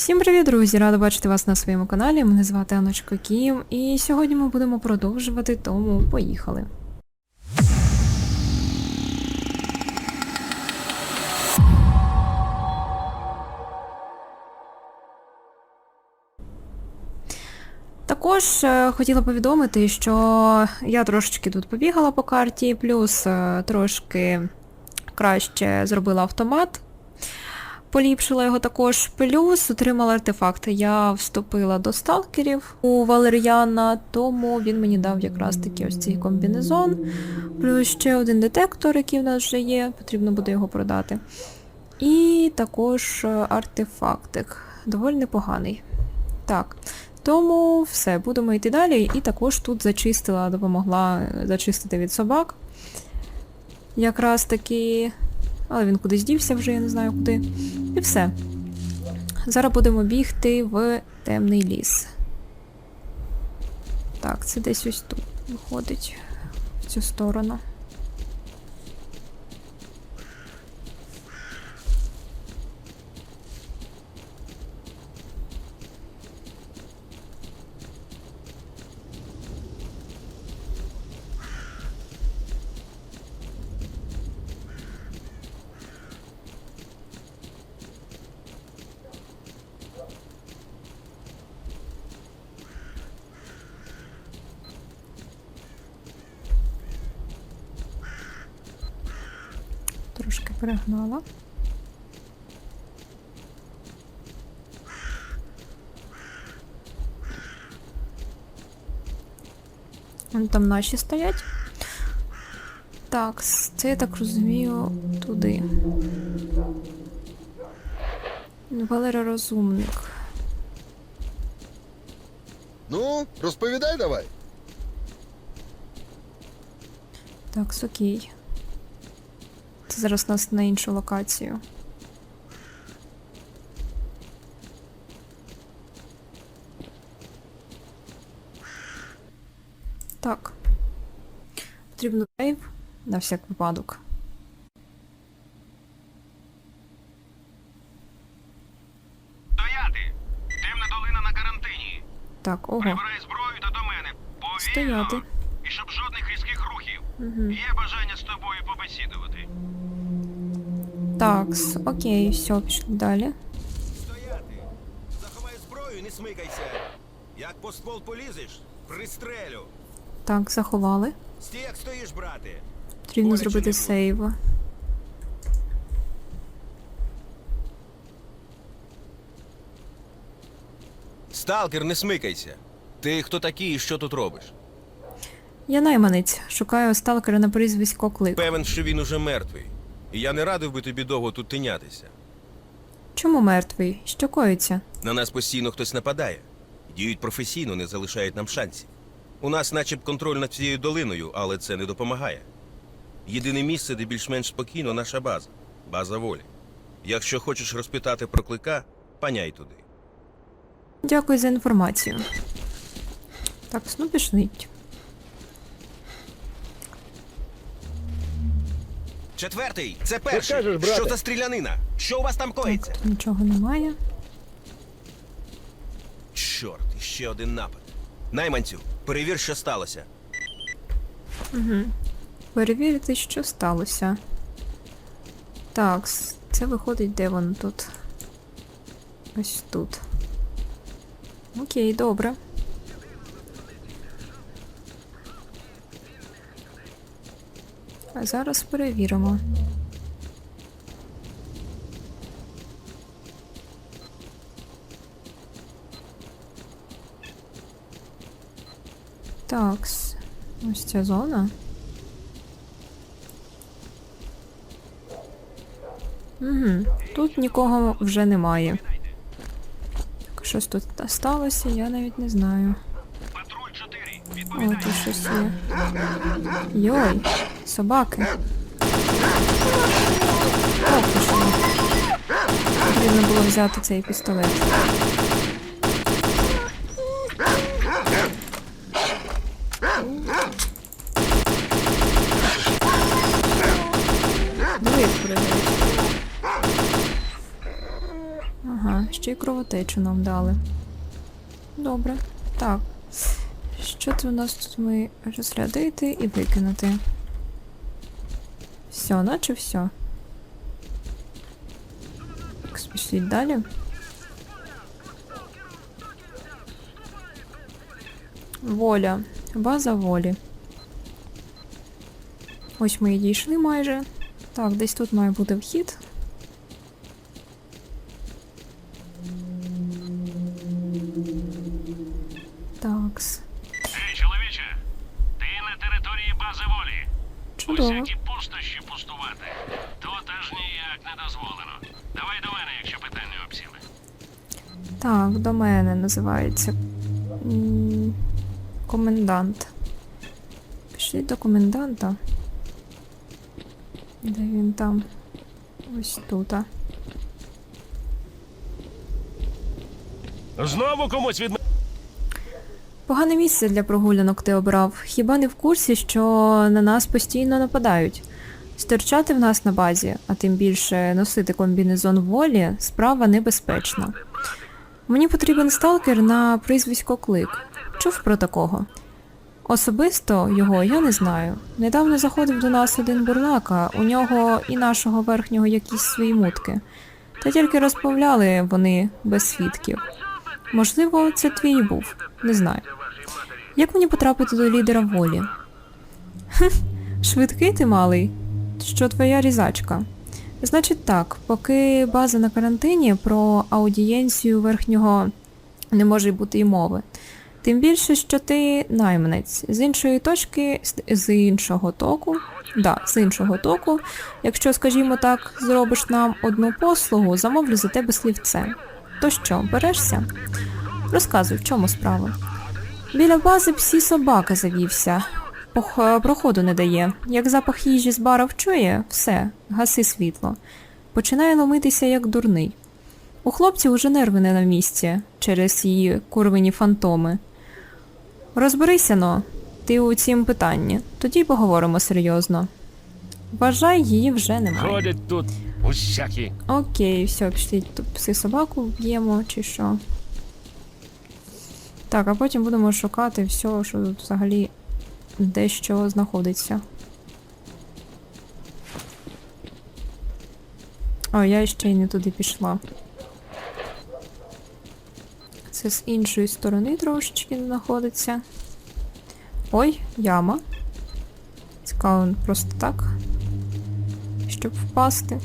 Всім привіт, друзі! Рада бачити вас на своєму каналі. Мене звати Аночка Кім, і сьогодні ми будемо продовжувати, тому поїхали. Також е, хотіла повідомити, що я трошечки тут побігала по карті, плюс е, трошки краще зробила автомат, поліпшила його також, плюс отримала артефакти. Я вступила до сталкерів у Валер'яна, тому він мені дав якраз таки ось цей комбінезон, плюс ще один детектор, який в нас вже є, потрібно буде його продати. І також е, артефактик. Доволі непоганий. Так. Тому все, будемо йти далі. І також тут зачистила, допомогла е, зачистити від собак. Якраз таки. Але він кудись дівся вже, я не знаю куди. І все. Зараз будемо бігти в темний ліс. Так, це десь ось тут виходить в цю сторону. Перегнала. Вон там наші стоять. Так, це я так розумію туди. Валера розумник. Ну, розповідай давай. Так, окей. Це зараз нас на іншу локацію. Так. Потрібно сейв на всяк випадок. Стояти! Темна долина на карантині. Так, ого. Прибирай зброю та до мене. Повільно. Стояти. І щоб жодних різких рухів. Угу. Є бажання Так, окей, все, пішли далі. Стояти! Заховай зброю, і не смикайся. Як по ствол полізеш, пристрелю. Так, заховали. Стій, як стоїш, брате. Потрібно Боляче зробити не буде. сейв. Сталкер, не смикайся. Ти хто такий і що тут робиш? Я найманець, шукаю сталкера на прізвисько Клик. Певен, що він уже мертвий. І я не радив би тобі довго тут тинятися. Чому мертвий? Що коїться? На нас постійно хтось нападає. Діють професійно, не залишають нам шансів. У нас наче б контроль над всією долиною, але це не допомагає. Єдине місце, де більш-менш спокійно, наша база база волі. Якщо хочеш розпитати про клика, паняй туди. Дякую за інформацію. Так, ну пішліть. Четвертий, це перший. кажеш, брате? Що за стрілянина? Що у вас там коїться? тут нічого немає. Чорт, іще один напад. Найманцю, перевір, що сталося. Перевірити, що сталося. Так, с- це виходить, де воно тут? Ось тут. Окей, добре. А зараз перевіримо. Так, ось ця зона. Угу. Тут нікого вже немає. Так, щось тут та- сталося, я навіть не знаю. Патруль 4. О, тут щось є. Йой, собаки. Пішли. Потрібно було взяти цей пістолет. Як продають. Ага, ще й кровотечу нам дали. Добре. Так. Що це у нас тут ми розрядити і викинути? Все, наче все. Так, спішіть далі. Воля. База волі. Ось ми і дійшли майже. Так, десь тут має бути вхід. Такс. Ей, чоловіче, ти на території бази волі. Чудово. Усякі пустощі пустувати. Тут аж ніяк не дозволено. Давай до мене, якщо питання обсіли. Так, до мене називається. Комендант. Пішли до коменданта. Де він там? Ось тут. Знову комусь від Погане місце для прогулянок ти обрав. Хіба не в курсі, що на нас постійно нападають? Стерчати в нас на базі, а тим більше носити комбінезон волі, справа небезпечна. Мені потрібен сталкер на прізвисько Клик. Чув про такого? Особисто його я не знаю. Недавно заходив до нас один бурлака, у нього і нашого верхнього якісь свої мутки. Та тільки розповляли вони без свідків. Можливо, це твій був, не знаю. Як мені потрапити до лідера волі? Швидкий ти малий. Що твоя різачка? Значить так, поки база на карантині, про аудієнцію верхнього не може бути й мови. Тим більше, що ти найманець. З іншої точки, з- іншого току, да, з іншого току, якщо, скажімо так, зробиш нам одну послугу, замовлю за тебе слівце. То що, берешся? Розказуй, в чому справа. Біля бази псі собака завівся. Пох- проходу не дає. Як запах їжі з бара вчує, все, гаси світло. Починає ломитися як дурний. У хлопців уже нерви не на місці через її курвені фантоми. Розберися но, ти у цім питанні, тоді поговоримо серйозно. Вважай, її вже немає. Ходять тут усякі. Окей, все, пішли тут пси собаку б'ємо чи що. Так, а потім будемо шукати все, що тут взагалі дещо знаходиться. О, я ще й не туди пішла. Це з іншої сторони трошечки знаходиться. Ой, яма. Цікаво, просто так. Щоб впасти.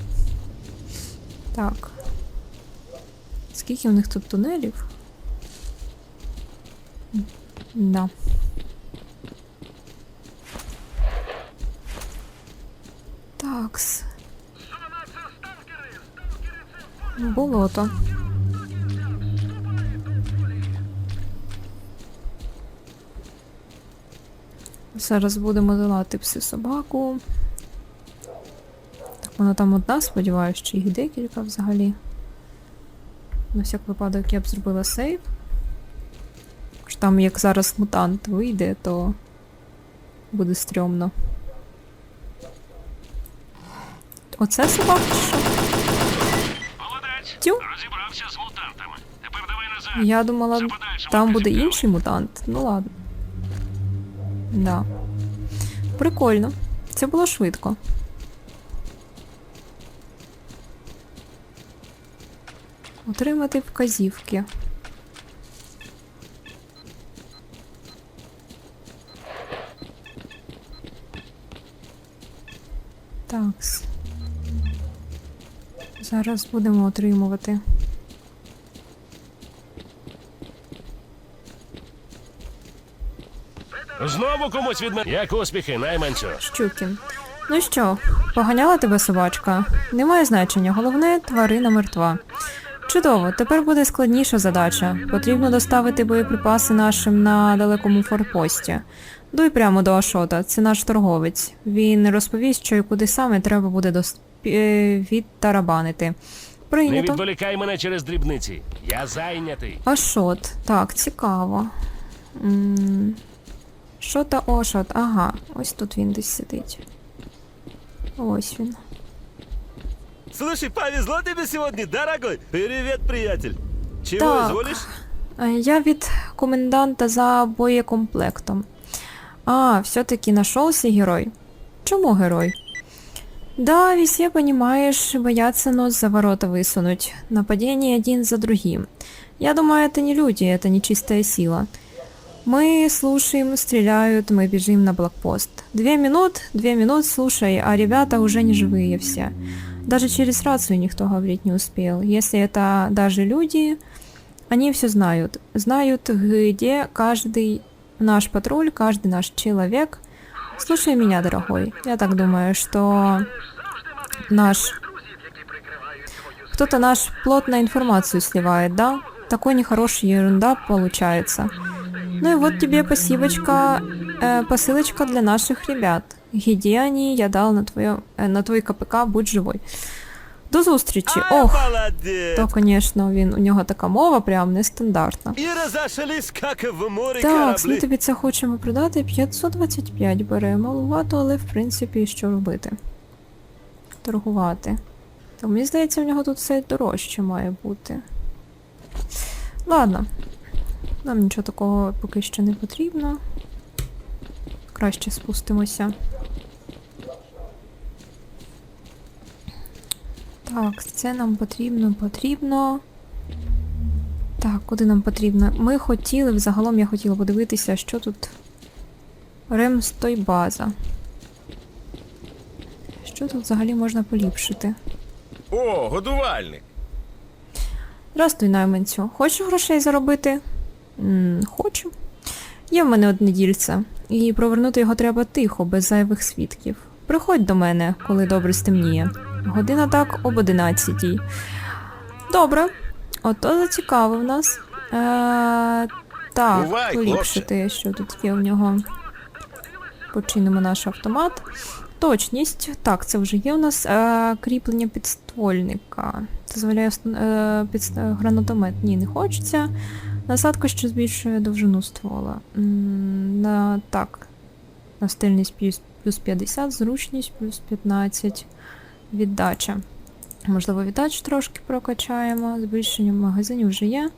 Так. Скільки в них тут тунелів? Да. Такс. Болото. Зараз будемо долати пси собаку. Так, вона там одна, сподіваюся, чи їх декілька взагалі. На всяк випадок я б зробила сейв. Там як зараз мутант вийде, то буде стрьомно. Оце собака що? Молодець. Тю. Розібрався з мутантами. Тепер давай назад. Я думала, там буде інший мутант. Ну ладно. Да. Прикольно. Це було швидко. Отримати вказівки. Такс. Зараз будемо отримувати. Знову комусь від мене. Як успіхи, найменшого. Щукін. Ну що, поганяла тебе собачка? Немає значення, головне тварина мертва. Чудово, тепер буде складніша задача. Потрібно доставити боєприпаси нашим на далекому форпості. Дуй прямо до Ашота, це наш торговець. Він розповість, що і куди саме треба буде дос... е, відтарабанити. Не відволікай мене через дрібниці. Я зайнятий. Ашот. Так, цікаво. М, Шота Ошот. Ага, ось тут він десь сидить. Ось він. Слушай, повезло тебе сегодня, дорогой. Привет, приятель. Чего Так. Е, Я від коменданта за боєкомплектом. А, все-таки нашелся герой. Чому герой? Да, везде, понимаешь, боятся нос за ворота высунуть. Нападения один за другим. Я думаю, это не люди, это нечистая сила. Мы слушаем, стреляют, мы бежим на блокпост. Две минут, две минут, слушай, а ребята уже не живые все. Даже через рацию никто говорить не успел. Если это даже люди, они все знают. Знают, где каждый наш патруль, каждый наш человек. Слушай меня, дорогой. Я так думаю, что наш... Кто-то наш плотно информацию сливает, да? Такой нехорошая ерунда получается. Ну и вот тебе спасибочка, э, посылочка для наших ребят. Где они? Я дал на, твоє, э, на твой КПК, будь живой. До зустрічі. Ох, молодец. то, звісно, він, у нього така мова прям нестандартна. И разошлись, как в море Так, ми корабли. тобі це хочемо продати. 525 бере. Малувато, але в принципі що робити? Торгувати. Та мені здається, в нього тут все дорожче має бути. Ладно. Нам нічого такого поки що не потрібно. Краще спустимося. Так, це нам потрібно, потрібно. Так, куди нам потрібно? Ми хотіли, взагалом я хотіла подивитися, що тут. Ремстой база. Що тут взагалі можна поліпшити? О, годувальник. Здравствуй, найманцю. Хочеш грошей заробити? м хочу. Є в мене одне дільце, і провернути його треба тихо, без зайвих свідків. Приходь до мене, коли добре стемніє. Година так об 11. Добре. Ото зацікавив нас. Е, так, поліпшити, що тут є в нього. Починимо наш автомат. Точність. Так, це вже є у нас е, кріплення підствольника. Дозволяє е, підс- е, гранатомет. Ні, не хочеться. Насадка, що збільшує довжину ствола. М, На, так. На стильність плюс, плюс 50, зручність плюс 15. Віддача. Можливо, віддачу трошки прокачаємо. Збільшення магазинів вже є.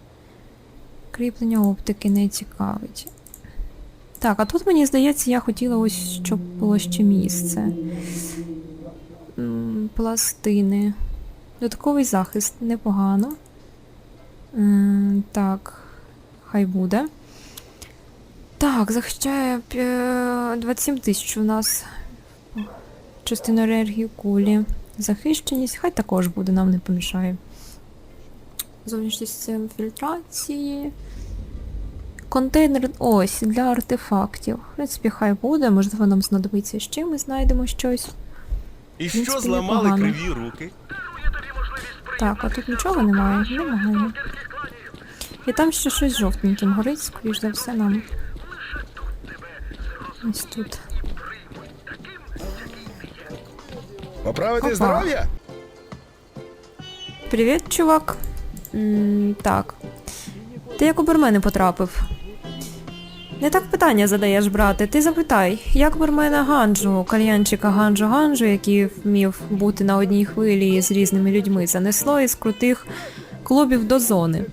Кріплення оптики не цікавить. Так, а тут мені здається, я хотіла ось, щоб було ще місце. Пластини. Додатковий захист непогано. Так, хай буде. Так, захищає е, 27 тисяч у нас. Частина енергії кулі. Захищеність, хай також буде, нам не помішає. Зовнішність фільтрації. Контейнер ось для артефактів. В принципі, хай буде, можливо, нам знадобиться ще, ми знайдемо щось. І принципі, що зламали непогано. криві руки? Так, а тут нічого немає, немає. І там ще щось жовтеньким горить, скоріш за все нам. Ось тут. Поправити Опа. здоров'я? Привіт, чувак. М, так. Ти як обермени потрапив? Не так питання задаєш, брате. Ти запитай, як бермена Ганджу, кальянчика Ганджу Ганджу, який вмів бути на одній хвилі з різними людьми, занесло із крутих клубів до зони.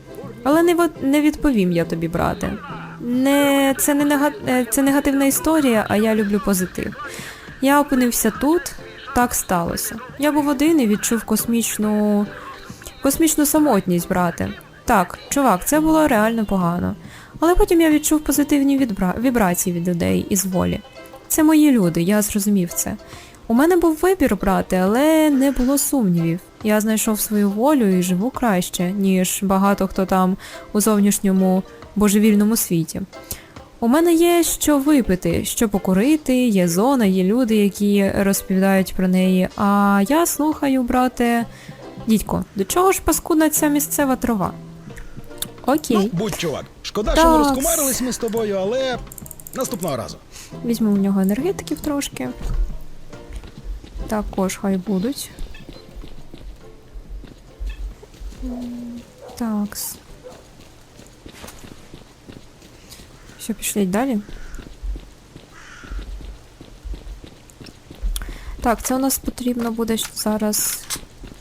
Але не, во- не відповім я тобі, брате. Не, це, не нега, е, це негативна історія, а я люблю позитив. Я опинився тут, так сталося. Я був один і відчув космічну космічну самотність, брате. Так, чувак, це було реально погано. Але потім я відчув позитивні відбра... вібрації від людей із волі. Це мої люди, я зрозумів це. У мене був вибір, брате, але не було сумнівів. Я знайшов свою волю і живу краще, ніж багато хто там у зовнішньому божевільному світі. У мене є що випити, що покурити, є зона, є люди, які розповідають про неї. А я слухаю, брате. Дідько, до чого ж паскудна ця місцева трава? Окей, Ну, будь чувак. Шкода, що не Так. розкумарились ми з тобою, але наступного разу. візьму в нього енергетиків трошки. Також хай будуть. Такс. Все, пішли далі. Так, це у нас потрібно буде зараз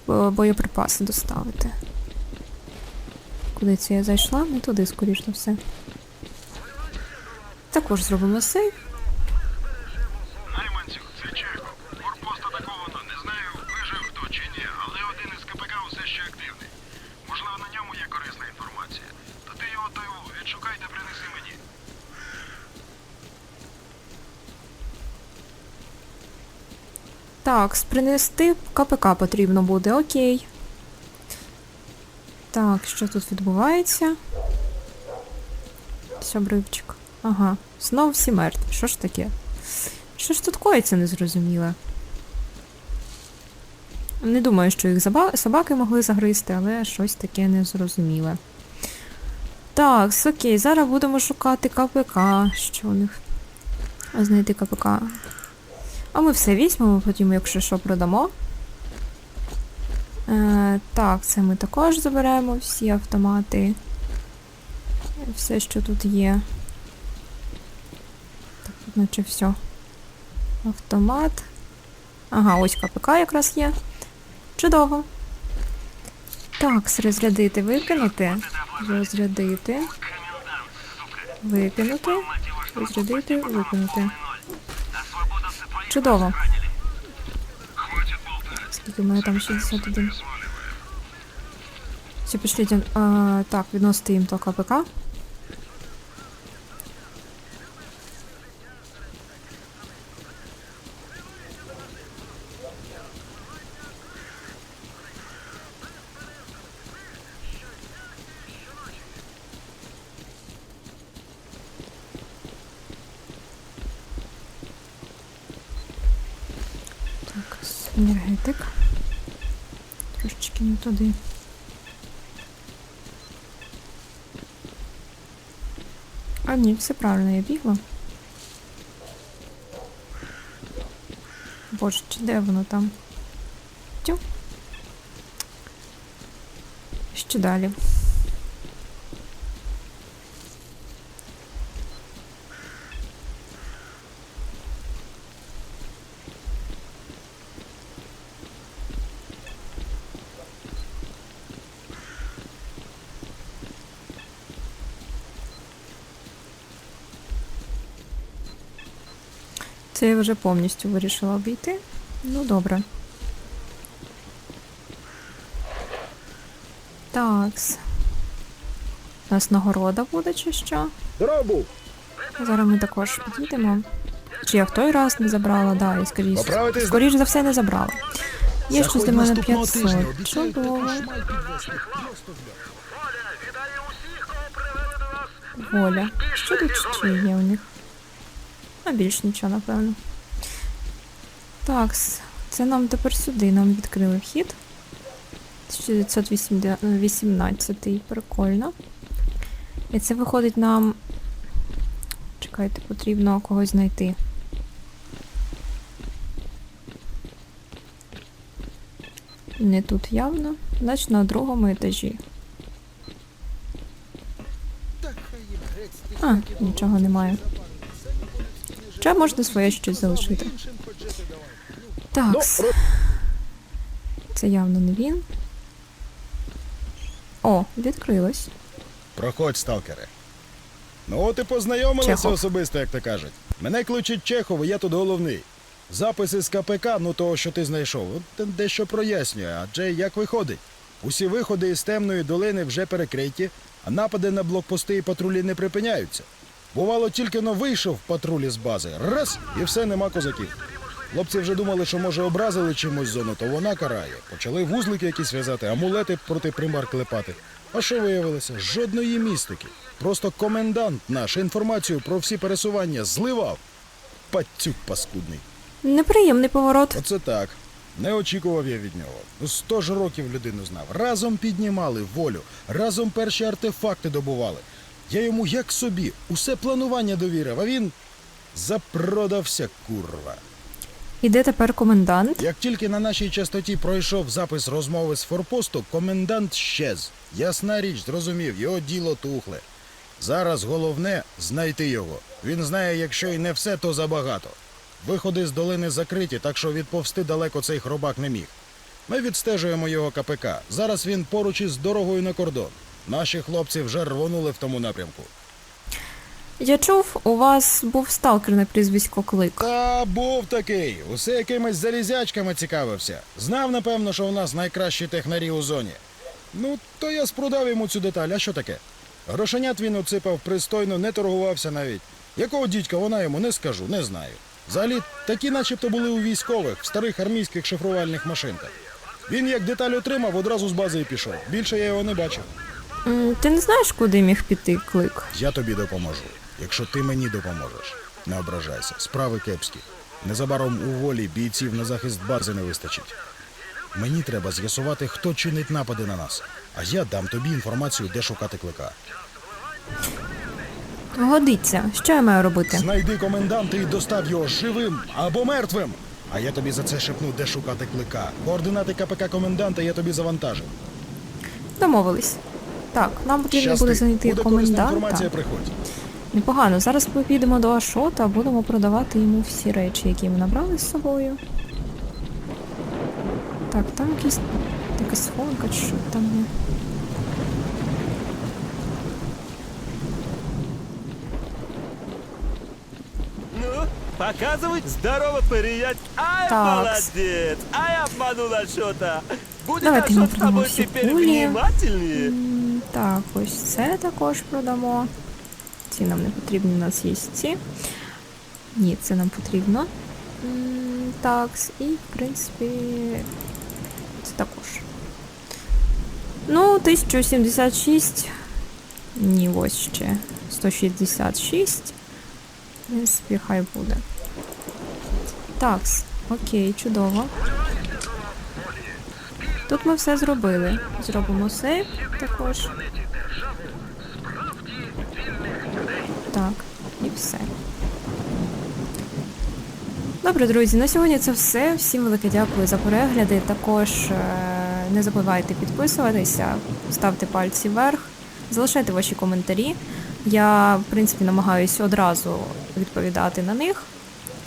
е, боєприпаси доставити. Куди це я зайшла? Не туди, скоріш за все. Також зробимо сейф. Найманцю, це Чехов. Форпост атаковано. Не знаю, вижив хто чи ні, але один із КПК все ще активний. Можливо, на ньому є корисна інформація. То ти його той відшукай та принеси мені. Так, принести КПК потрібно буде, окей. Так, що тут відбувається? Сябривчик. Ага, знов всі мертві. Що ж таке? Що ж тут коїться незрозуміле? Не думаю, що їх собаки могли загризти, але щось таке незрозуміле. Так, окей, зараз будемо шукати КПК. Що у них? Знайти КПК. А ми все візьмемо, потім, якщо що, продамо. Е, так, це ми також заберемо, всі автомати. Все, що тут є. Так, тут наче все. Автомат. Ага, ось КПК якраз є. Чудово. Так, розрядити, викинути. Розрядити. Викинути. Розрядити, викинути. Чудово. Скільки в мене там 61. Все, пошліть. А, так, відносити їм то КПК. Так, с- енергетик. Трошечки не туди. А ні, все правильно, я бігла. Боже, чи де воно там? Тю. Що далі? Це я вже повністю вирішила обійти. Ну, добре. Такс. У нас нагорода буде чи що? Дробу! Зараз ми також підійдемо. Чи я в той раз не забрала, да, і скоріш, скоріш за все не забрала. Є щось до мене 500. Чудово. для. Воля. Що тут ще є у них? А більш нічого, напевно. Так, це нам тепер сюди. Нам відкрили вхід. 918. Прикольно. І це виходить нам. Чекайте, потрібно когось знайти. Не тут явно. Значить на другому етажі. А, нічого немає. Ще можна своє щось залишити. Так. Ну, Це явно не він. О, відкрилось. Проходь, сталкере. Ну от і познайомилися Чехов. особисто, як то кажуть. Мене кличуть Чехов, і я тут головний. Записи з КПК, ну того, що ти знайшов, от дещо прояснює. Адже як виходить? Усі виходи із темної долини вже перекриті, а напади на блокпости і патрулі не припиняються. Бувало, тільки но вийшов патруль із бази. Раз, і все нема козаків. Хлопці вже думали, що може образили чимось зону, то вона карає. Почали вузлики якісь в'язати, амулети проти примар клепати. А що виявилося? Жодної містики. Просто комендант наш інформацію про всі пересування зливав. Пацюк паскудний. Неприємний поворот. Оце так. Не очікував я від нього. Ну, Сто ж років людину знав. Разом піднімали волю, разом перші артефакти добували. Я йому як собі, усе планування довірив, а він запродався, курва. І де тепер комендант? Як тільки на нашій частоті пройшов запис розмови з форпосту, комендант щез. Ясна річ, зрозумів, його діло тухле. Зараз головне знайти його. Він знає, якщо і не все, то забагато. Виходи з долини закриті, так що відповсти далеко цей хробак не міг. Ми відстежуємо його КПК. Зараз він поруч із дорогою на кордон. Наші хлопці вже рвонули в тому напрямку. Я чув, у вас був сталкер на прізвисько Клик. Та був такий. Усе якимись залізячками цікавився. Знав, напевно, що у нас найкращі технарі у зоні. Ну, то я спродав йому цю деталь, а що таке? Грошенят він оципав пристойно, не торгувався навіть. Якого дідька вона йому не скажу, не знаю. Взагалі, такі начебто були у військових, в старих армійських шифрувальних машинках. Він як деталь отримав, одразу з бази і пішов. Більше я його не бачив. Ти не знаєш, куди міг піти Клик? Я тобі допоможу, якщо ти мені допоможеш. Не ображайся, справи кепські. Незабаром у волі бійців на захист бази не вистачить. Мені треба з'ясувати, хто чинить напади на нас. А я дам тобі інформацію, де шукати клика. Годиться. Що я маю робити? Знайди коменданта і достав його живим або мертвим. А я тобі за це шепну, де шукати клика. Координати КПК коменданта я тобі завантажив. Домовились. Так, нам потрібно буде знайти коменданта. Непогано. Зараз ми підемо до Ашота, будемо продавати йому всі речі, які ми набрали з собою. Так, там якісь така схованка, чи що там є. Ну, показывай. Здорово, приятель. Ай, Такс. молодец. Ай, обманула что-то. Будет Давайте Ашот с тобой все теперь пули. внимательнее. Так, ось це також продамо. Ці нам не потрібні, у нас є ці. Ні, це нам потрібно. М, Так, і в принципі. Це також. Ну, 1076. Ні, ось ще. 166. В принципі, хай буде. Такс, окей, чудово. Тут ми все зробили. Зробимо сейв також. Так, і все. Добре, друзі, на сьогодні це все. Всім велике дякую за перегляди. Також е, не забувайте підписуватися, ставте пальці вверх, залишайте ваші коментарі. Я, в принципі, намагаюся одразу відповідати на них.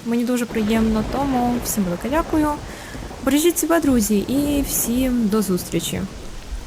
Мені дуже приємно, тому всім велике дякую. Бережіть себе, друзі, і всім до зустрічі.